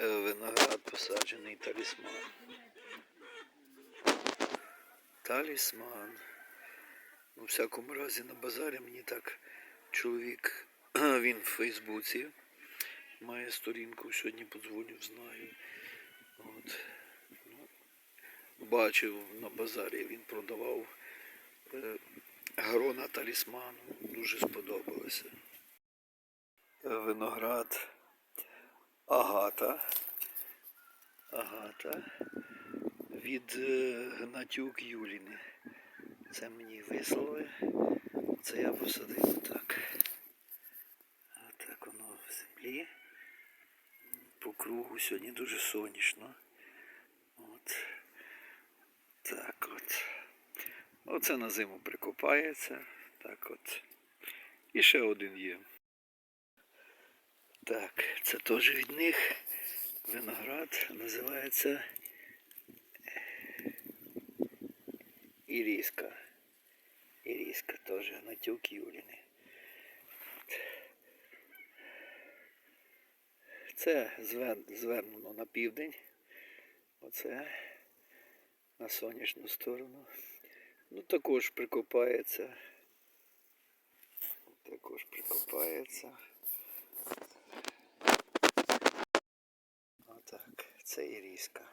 Е, Виноград посаджений талісман. Талісман. У всякому разі на базарі мені так чоловік, він в Фейсбуці має сторінку, сьогодні подзвоню, знаю. От. Ну, бачив на базарі, він продавав е, грона талісману. Дуже сподобалося. Е, Виноград Агата. Агата від е, Гнатюк Юліни. Це мені вислали. Це я посадив так. Так воно в землі. По кругу сьогодні дуже сонячно. От. Так от. Оце на зиму прикопається. Так от. І ще один є. Так, це теж від них. Виноград називається Іріска. Іріска теж Натюк Юліни. Це звернено на південь. Оце на сонячну сторону. Ну також прикопається. Також прикопається. Отак, це іріска.